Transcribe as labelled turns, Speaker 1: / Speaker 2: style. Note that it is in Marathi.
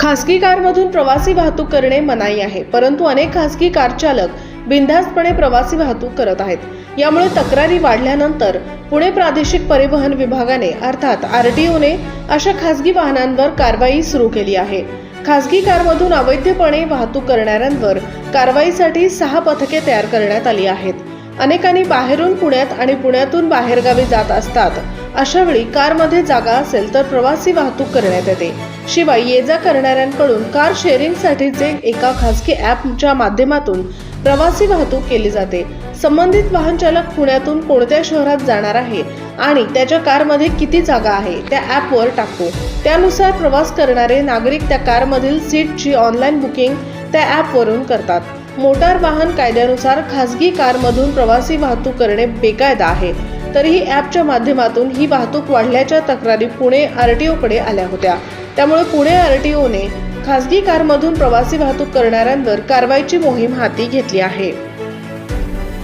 Speaker 1: खासगी कारमधून प्रवासी वाहतूक करणे मनाई आहे परंतु अनेक खासगी कार चालक बिनधास्तपणे प्रवासी वाहतूक करत आहेत. यामुळे तक्रारी वाढल्यानंतर पुणे प्रादेशिक परिवहन विभागाने अर्थात आर टी ओने अशा खासगी वाहनांवर कारवाई सुरू केली आहे. खासगी कारमधून अवैधपणे वाहतूक करणाऱ्यांवर कारवाईसाठी सहा पथके तयार करण्यात आली आहेत. अनेकांनी बाहेरून पुण्यात आणि पुण्यातून बाहेरगावी जात असतात. अशा वेळी कारमध्ये जागा असेल तर प्रवासी वाहतूक करण्यात येते. शिवाय ये जा करणाऱ्यांकडून कार शेअरिंगसाठीचे एका खासगी ॲपच्या माध्यमातून प्रवासी वाहतूक केली जाते. संबंधित वाहन चालक पुण्यातून कोणत्या शहरात जाणार आहे आणि त्याच्या कारमध्ये किती जागा आहे त्या ॲपवर टाकतो त्यानुसार प्रवास करणारे नागरिक त्या कारमधील सीटची ऑनलाईन बुकिंग त्या ॲपवरून करतात. मोटार वाहन कायद्यानुसार खासगी कारमधून प्रवासी वाहतूक करणे बेकायदा आहे. तरीही ॲपच्या माध्यमातून ही वाहतूक वाढल्याच्या तक्रारी पुणे आर टी ओकडे आल्या होत्या. त्यामुळे पुणे आर टी ओने खासगी कारमधून प्रवासी वाहतूक करणाऱ्यांवर कारवाईची मोहीम हाती घेतली आहे.